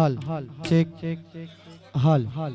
હાલ. ચેક હાલ હાલ.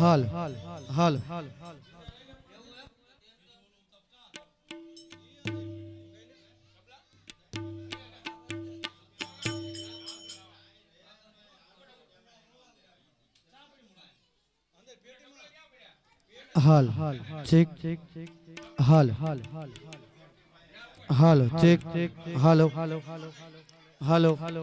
હાલ. હાલ. હાલ. ચેક હાલ. હાલો. ચેક હાલો હાલો હાલો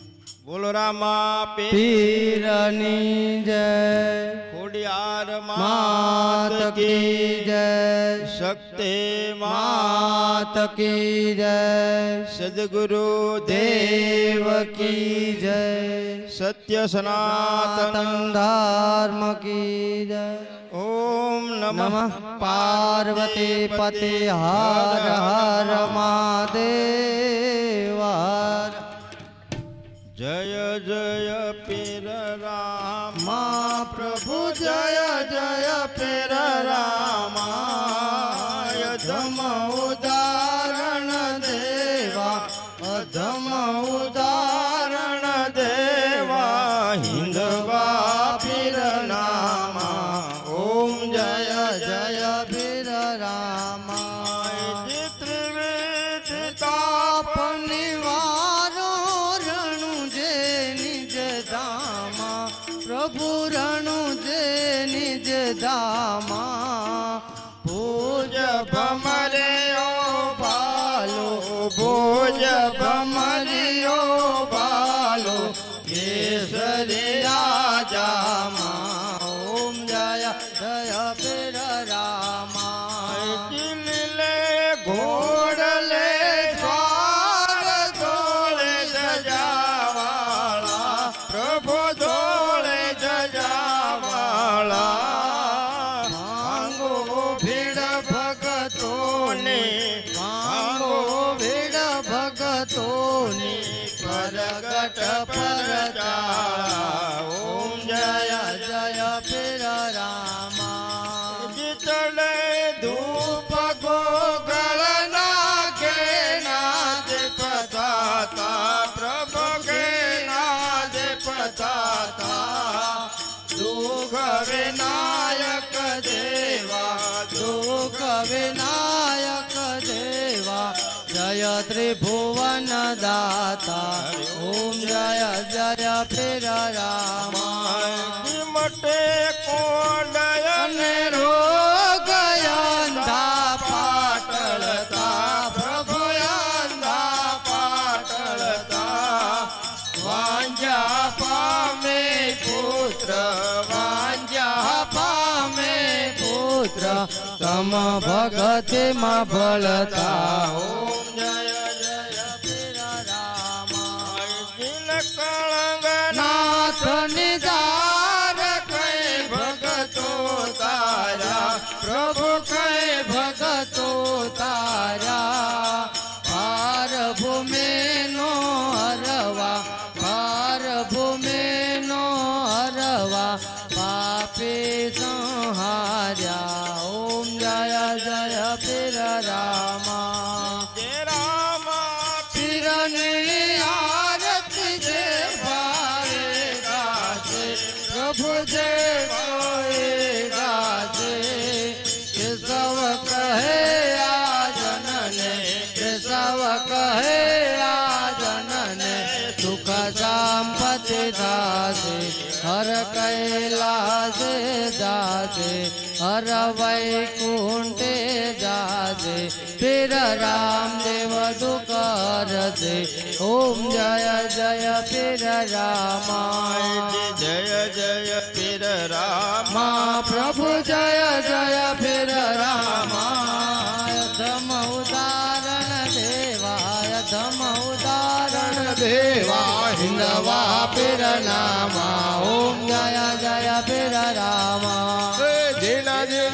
બોલો રામા પીરની જય ખોડિયાર માત કી જય. શક્તિ માત કી જય. સદગુરુ દેવ કી જય. સત્ય સનાતન ધર્મ કી જય. ઓમ નમઃ નમઃ. પાર્વતી પતિ હર હર મહાદેવ. જય ભોજ ભમરિયો બાલો કેસરી જામા कविनायक देवा तू कविनायक देवा जय त्रिभुवन दाता ओम जय जय फिर रामा। मटे कोण रो गया તમ ભગતે માં ભળતા ઓમ જય જય પીર રામ કળંગ નાથ નિજાર સવ કહે આ જનને સવ કહે આ જનને સુખ સંપતિ દાસે હર કૈલાસે દાસે હર વૈકુંઠે દાસે जासे फिर रामदेव दुकर से ओम जय जय फिर रामायण जय जय फिर राम मा प्रभु जय जय फिर रामाय धम उदाहरण देवाय धम उदाहरण देवा हिंदवा फिर नामा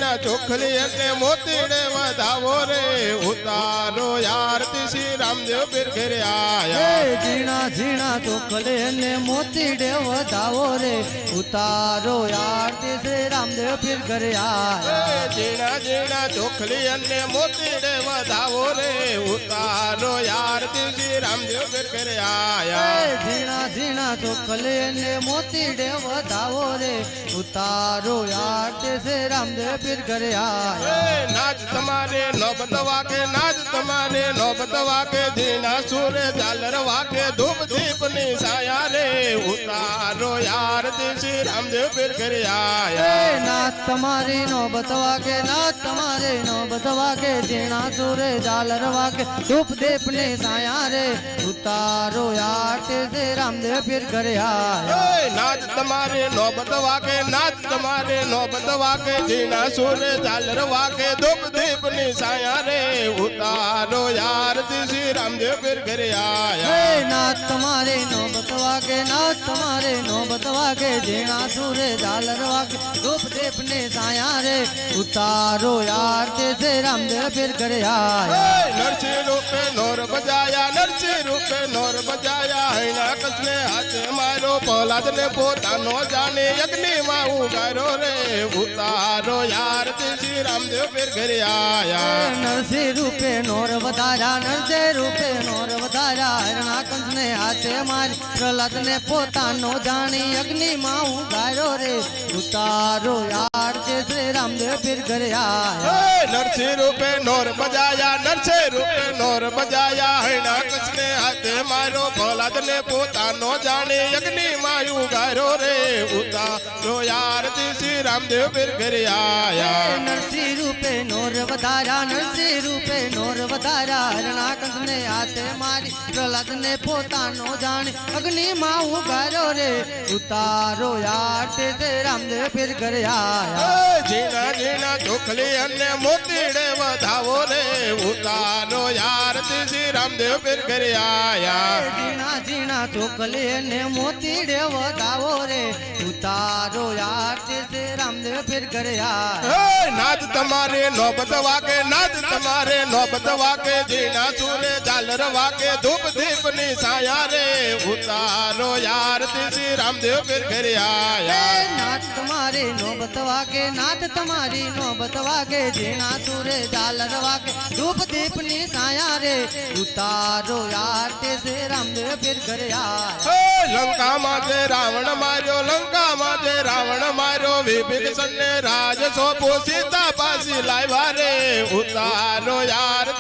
ઝીણા ઝીણા ચોખલી અને મોતીડે વધાવો રે ઉતારો યારતી શ્રી રામદેવ પીર ઘેરે આયા હે ઝીણા ઝીણા ચોખલે ને મોતી ડે વધાવો રે ઉતારો આરતી શ્રી રામદેવ પીર ઘરે આયા એ ઝીણા ઝીણા ચોખલી અને મોતીડે વધાવો રે ઉતારો યારતી શ્રી રામદેવ પીર ઘેરે એ આયા ઝીણા ઝીણા ચોખલે ને મોતી ડે વધાવો રે ઉતારો આરતી શ્રી રામદેવ नज़र घर नाच तुम्हारे नौबतवा के नाच तुम्हारे नौबतवा के दीना सूर जालरवा के धूप दीप निसाया रे उतारो यार दिशी रामदेव फिर घर आया। नाच तुम्हारे नौबतवा के नाच तुम्हारे नौबतवा के दीना सूर जालरवा के धूप दीप निसाया रे उतारो यार दिशी रामदेव फिर घर आए नाच तुम्हारे नौबतवा के नाच तुम्हारे नौबतवा के दीना सूर તમારે નોબત વાગે જીના સુરે ઝાલર વાગે ધૂપ દીપ ની સાયા રે ઉતારો યાર શ્રી રામદેવ પીર ઘરે આયા હે નાથ તમારે નો બતવાગે નાથ તમારે નો બતવાગે ઝીણા સુરે ઝાલર વાગે ધૂપ દીપ ને સાયા રે ઉતારો આરતી શ્રી રામદેવ પીર ઘરે આયા એ નરસિંહ રૂપે નોર બજાયા નરસિંહ રૂપે નોર બજાયા હૈણા કસને હાથે મારો પ્રહલાદ ને પોતાનો જાને યજ્ઞ માં ઉગારો રે ઉતારો યાર શ્રી રામદેવ પીર ઘરે આયા નરસિંહ રૂપે નોર વધાર્યા નરસિંહ રૂપે નોર વધાર્યા હરણા કંસ ને હાથે મારી પ્રહલાદ ને પોતાનો જાણી અગ્નિ માં હું ગાયો રે ઉતારો યાર તે શ્રી રામદેવ પીર ઘરે આયા એ નરસિંહ રૂપે નોર બજાયા નરસિંહ રૂપે નોર બજાયા હૈણા કસને હાથે મારો પ્રહલાદ ને પોતાનો જાણે યજ્ઞ માયું ગારો રે ઉતારો યારતી શ્રી રામદેવ પીર ઘરે આયા નરસિંહ રૂપે નોર વધાર્યા નરસિંહ રૂપે નોર વધાર્યા હરણા કંસ ને હાથે મારી પ્રહલાદ ને પોતાનો જાણી અગ્નિ માં હું ગાયો રે ઉતારો યાર તે શ્રી રામદેવ પીર ઘરે આયા એ ઝીણા ઝીણા ચોખલી અને મોતીડે વધાવો રે ઉતારો યારતી શ્રી રામદેવ પીર ઘરે આયા ઝીણા ઝીણા ચોકલે ને મોતી રે વધાવો રે ઉતારો યાર તે સે રામદેવ પીર ઘરે આયા એ નાચ તમારે નોબત વાગે નાચ તમારે નોબત વાગે ઝીણા સુરે ઝાલર વાગે ધૂપ દીપ ની સાયા રે ઉતારો યારતી શ્રી રામદેવ પીર ઘરે એ આયા નાથ તમારે નોબત વાગે નાથ તમારી નોબત વાગે ઝીણા સુરે ઝાલર વાગે ધૂપ દીપ ની સાયા રે ઉતારો યાર તે સે રામદેવ પીર ઘરે આયા એ લંકામાં જે રાવણ માર્યો લંકામાં જે રાવણ માર્યો વિભીષણ ને રાજ સોંપો સીતા પાસી લાવ્યા રે ઉતારો યારતી શ્રી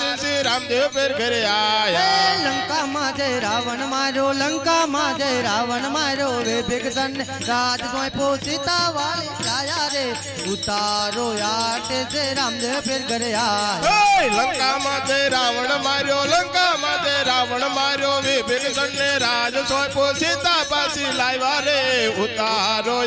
રામદેવ પીર ઘરે એ આયા લંકામાં જય રાવણ માર્યો લંકામાં જય રાવણ માર્યો રે ભીગસન રાજ સોંપો સીતા વાળી છાયા રે ઉતારો યાર તે સે રામદેવ પીર ઘરે આયા એ લંકામાં જે રાવણ માર્યો લંકામાં જે રાવણ માર્યો વિભીષણ ને રાજ સોંપો સીતા પાસી લાવ્યા રે ઉતારો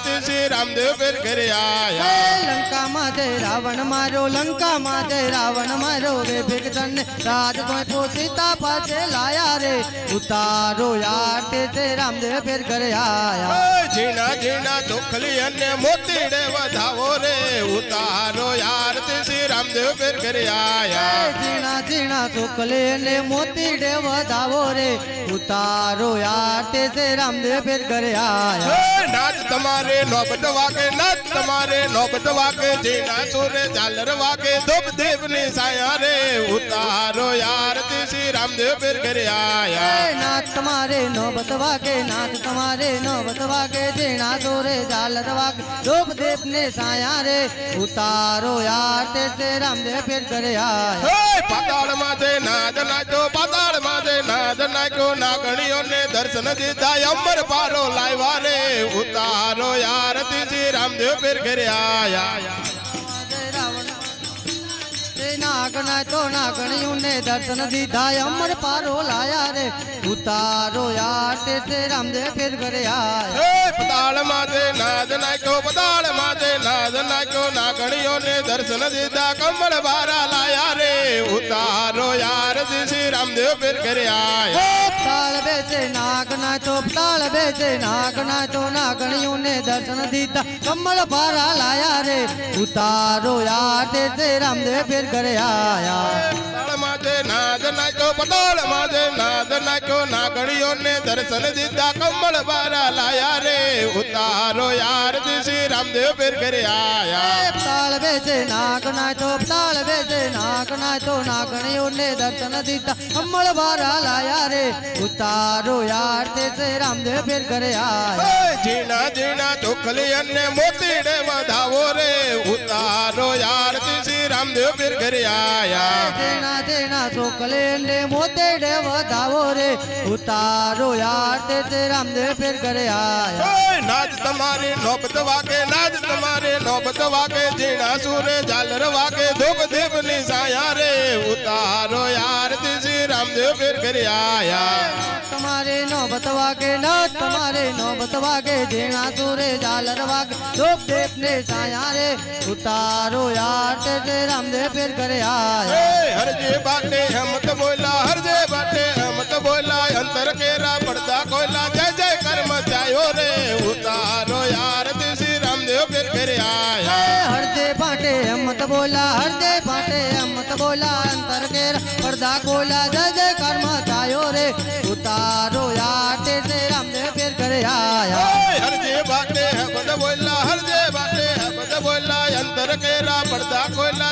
યારતી શ્રી રામદેવ પીર ઘરે એ આયા લંકામાં જય રાવણ માર્યો લંકામાં જય રાવણ માર્યો રે ભીગસન રાજ સોંપો સીતા પાસે લાયા રે ઉતારો યાર તે સે રામદેવ પીર ઘરે આયા એ ઝીણા ઝીણા ચોખલી અને મોતીડે વધાવો રે ઉતારો યારતી શ્રી રામદેવ પીર ઘરે આયા ઝીણા ઝીણા ચોકલે ને મોતી ડે વધાવો રે ઉતારો યાર તે સે રામદેવ પીર ઘરે આયા એ નાચ તમારે તમારે નોબત વાગે નાથ તમારે નોબત વાગે જીના સુરે ઝાલર વાગે ધૂપ દેવની સાયા રે ઉતારો આરતી શ્રી રામદેવ પીર ઘરે આયા એ નાથ તમારે નોબત વાગે નાથ તમારે નોબત વાગે જેણા દોરે ઝાલર વાગે ધૂપ દેપ ને સાયા રે ઉતારો યાર તે તે રામદેવ ફેર કરે આયા હે પાતાળ માથે નાદ નાખ્યો પાતાળ માથે નાદ નાખ્યો નાગણીઓને દર્શન દીધા અંબર પારો લાવ્યા રે ઉતારો આરતી શ્રી રામદેવ પીર ઘરે આયા નાગના તો નાગણીઓને દર્શન દીધા અમર પારો લાયા રે ઉતારો યાર તે તે રામદેવ ફેર કરે આયા હે પતાળ માથે નાદ નાખ્યો પતાળ માથે નાદ નાખ્યો નાગણીઓને દર્શન દીધા કમળ બારા લાયા રે ઉતારો આરતી શ્રી રામદેવ પીર ઘરે આયા તાળ બેસે નાગના તો તાળ બેસે નાગના તો નાગણીઓને દર્શન દીધા કમળ ભારા લાયા રે ઉતારો યાર તે તે રામદેવ ફેર કરે આયા પતાળ માથે નાદ નાખ્યો પતાળ માથે નાદ નાખ્યો નાગણીઓને દર્શન દીધા કમળ બારા લાયા રે ઉતારો આરતી શ્રી રામદેવ પીર ઘરે આયા તાળ બેસે નાગના તો તાળ બેસે નાગના તો નાગણીઓને દર્શન દીધા કમળ ભારા લાયા રે ઉતારો યાર તે તે રામદેવ ફેર કરે આયા હે ઝીણા ઝીણા ચોખલી અને મોતીડે વધાવો રે ઉતારો આરતી શ્રી રામદેવ પીર ઘરે આયા જેના જેના છોકલે ને મોતેડે વધાવો રે. ઉતારો યાર તે તે રામદેવ ફેર કરે આયા. નાચ તમારી નોબત વાગે, નાજ તમારી નોબત વાગે. જીણા સુરે ઝાલર વાગે ધૂપ દીપની સાયા રે. ઉતારો યાર શ્રી રામદેવ પીર ઘરે આયા તમારે નોબત વાગે ન તમારે નોબત વાગે જેણા સુરે ઝાલર વાગે ધૂપ દેપ ને સાયા રે ઉતારો યાર તે તે રામદેવ ફેર કરે આયા એ હરજે બાટે હમત બોલા હરજે બાટે હમત બોલા અંતર કેરા પડતા કોયલા જય જય કર્મ ચાયો રે ઉતારો આરતી શ્રી રામદેવ પીર ઘરે આયા હરદે अमत बोला दे बाटे, अमत बोला, अंतर के पर्दा बोला जय जय कर्म चायो रे। उतारो आटे से हमने फिर कर आया। हर दे बाटे अमत बोला हर बाटे अमत बोला, अंतर केरा, पर्दा बोला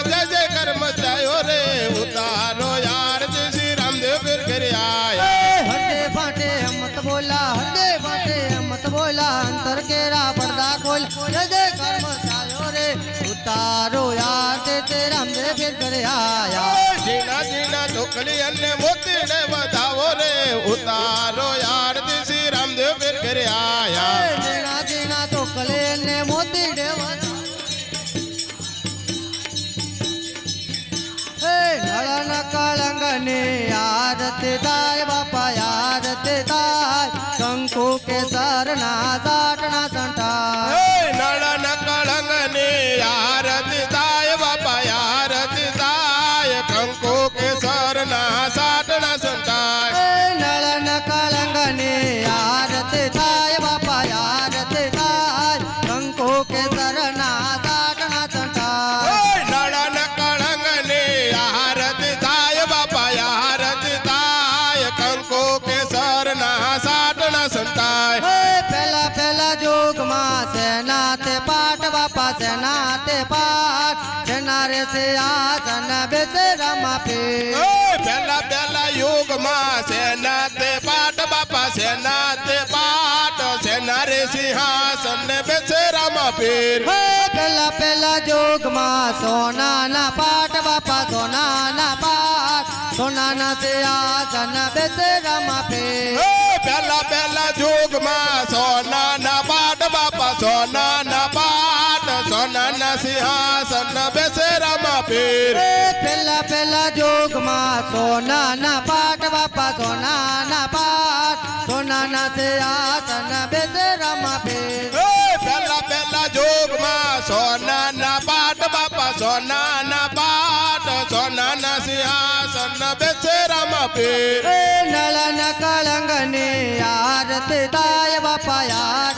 અંધે ફેર કરે આયા. જીના જીના ઢોકળી અને મોતી ને રે. ઉતારો યાર દિશી રામદેવ ફેર કરે આયા. જીના જીના ઢોકળી અને મોતી ને નળન કળંગને આરતી થાય બાપા આરતી થાય શંકુ કે સરના સાટના સંટાય. સેના રે છે આસન બેસે રમા પે ઓય પહેલા પહેલા યુગમાં સેના તે પાટ બાપા સેના તે પાટ સેના રે સિંહાસન ને બેસે રામા પીર હે પેલા પેલા જોગમાં સોના ના પાઠ બાપા સોના ના પાઠ સોના ના તે આસન બેસે રમા પે ઓય પહેલા પહેલા યુગમાં સોના ના પાટ બાપા સોના ના પાટ સોનાના સિંહાસન બેસે રામા પીર. પેલા પેલા જોગમાં સોનાના પાટ બાપા સોનાના પાટ સોનાના સિંહાસન બેસે રામા પીર. પેલા પેલા જોગમાં સોનાના પાટ બાપા સોનાના પાટ સોનાના સિંહાસન બેસે રામા પીર. નળના કળંગને આરતી તાય બાપા યાર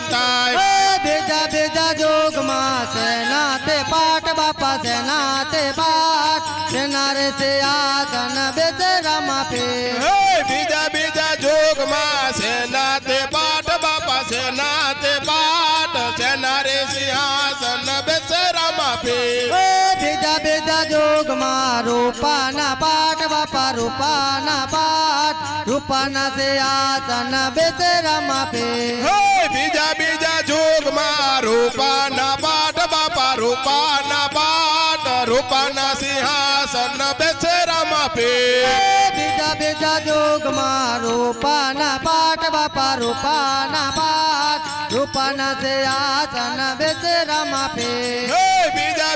થાય ભેજા ભેજા જોગમાં સેના તે પાટ બાપા, સેના તે પાટ સેના રે સે આદન બેજે રૂપાના પાઠ બાપા રૂપાના પાઠ રૂપાના છે આસન બેસે રામા પે હે બીજા બીજા જોગમાં રૂપાના પાઠ બાપા રૂપાના પાઠ રૂપાના સિંહાસન બેસે રામા પીર બીજા બીજા જોગમાં રૂપાના પાઠ બાપા રૂપાના પાઠ રૂપાના છે આસન બેસે રામા પે હે બીજા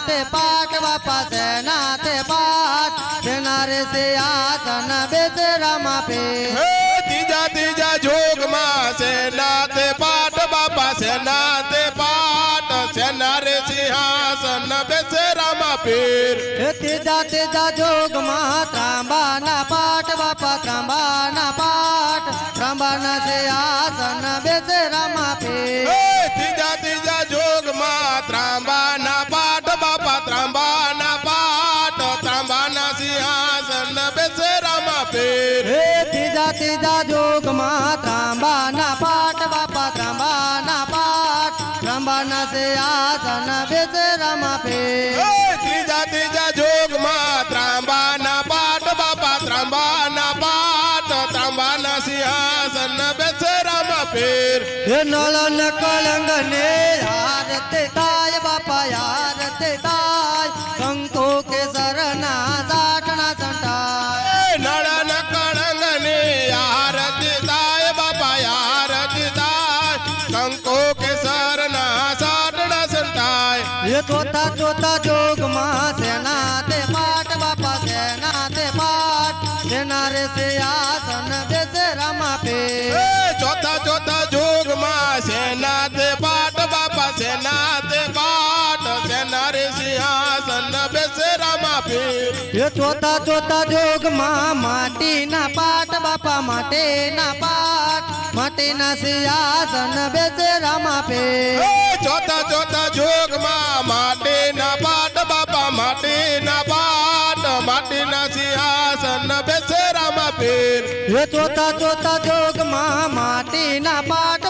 नाथ पाठ वापस नाते पाठ किनारे से आसन बेच रामा पे तीजा तीजा जोग मा से नाथ पाठ वापस नाथ पाठ नारे सिंहासन बेच रामा पीर तीजा तीजा जोग मा तांबा ना पाठ बापा तांबा त्रांबाना पाठ ना से आसन बेच रामा पीर રમવાના છે આસન બેસે રમા પે. ત્રીજા ત્રીજા જોગમાં ત્રાંબાના પાટ બાપા ત્રાંબાના પાટ ત્રાંબાના સિંહાસન બેસે રમા પે. હે નળ કલંગ ને સેના પાઠ બાપા સેનાથ પાઠ. સેના રે સિંહાસન બેસે રામા પીર એ ચોથા ચોથા જોગમાં માટીના પાઠ બાપા માટેના પાઠ માટીના સિંહાસન બેસે રામા પે જોતા ચોથા જોગમાં માટીના પાઠ બાપા માટીના પાઠ માટીના સિંહાસન બેસે રામા એ જોતા ચોથા જોગમાં માટીના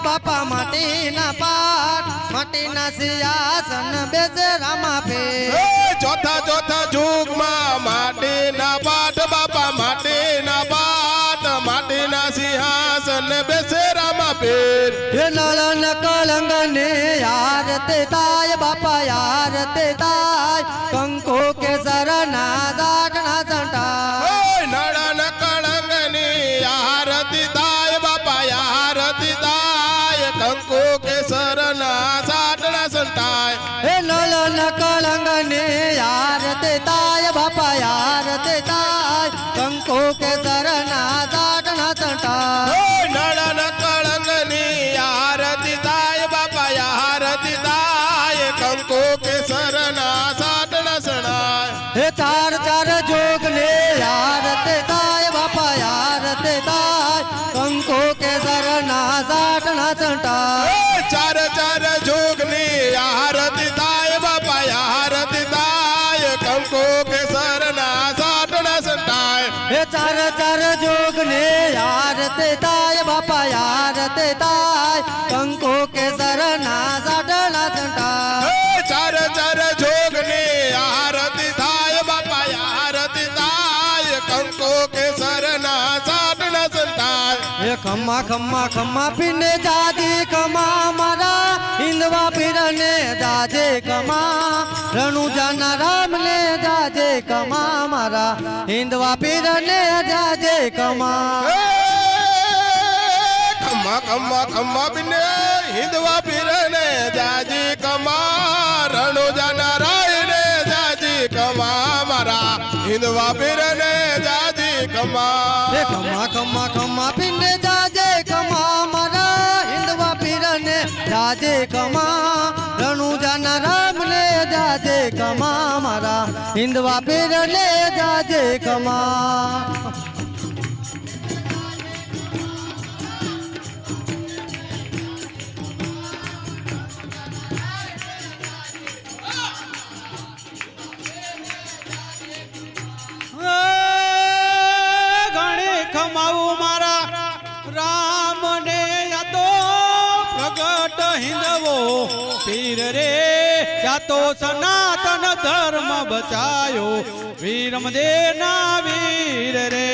બાપા માટીના પાઠ માટીના સિંહાસન બેસે રામા પે હે ચોથા ચોથા જોગમાં માટીના પાઠ બાપા માટીના પાઠ માટીના સિંહાસન બેસે રામા પીર હે નળન કળંગ ને આરતે તાય બાપા આરતે તાય કંકો કે સરના દાટણા સંટાય चटा। चार चार जोगनी आरती दाय बापा आरती दाय। कंको के सरना साटना सटाय चार चार जोगनी आरती दाय बापा आरती दाय। कंको ખમ્મા ખમ્મા ખમ્મા પીને જાજી કમા મારા હિંદવા પીરને જાજે કમા રણુજાના રામને જાજે કમા મારા હિંદવા પીરને જાજે કમા ખમ્મા ખમ્મા ખમ્મા બિને હિંદવા પીરને જાજી કમા રણો જાના રાયને જાજી કમા મારા હિંદવા પીરને જાજી કમા જાજે કમા. રણુજાના રામ ને જાજે કમા. મારા હિંદવા પીર ને જાજે કમા. ગણે પીર રે જાતો તો સનાતન ધર્મ બચાયો. વીરમદે ના વીર રે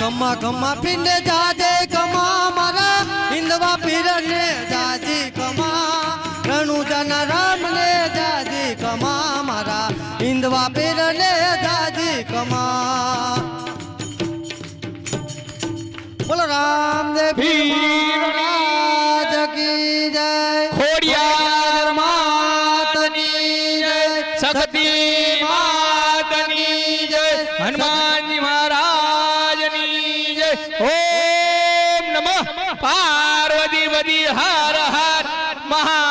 કમા કમા પિંડ જાજે કમા મારા. હિન્દવા પીર ને જાજી કમા રણુજાના રામ ને જાજી કમા મારા. હિન્દવા પીર ને જાજી કમા બોલો પીર મહારાજ કી જય ओम नमः। पार्वती वदी हर हर। महा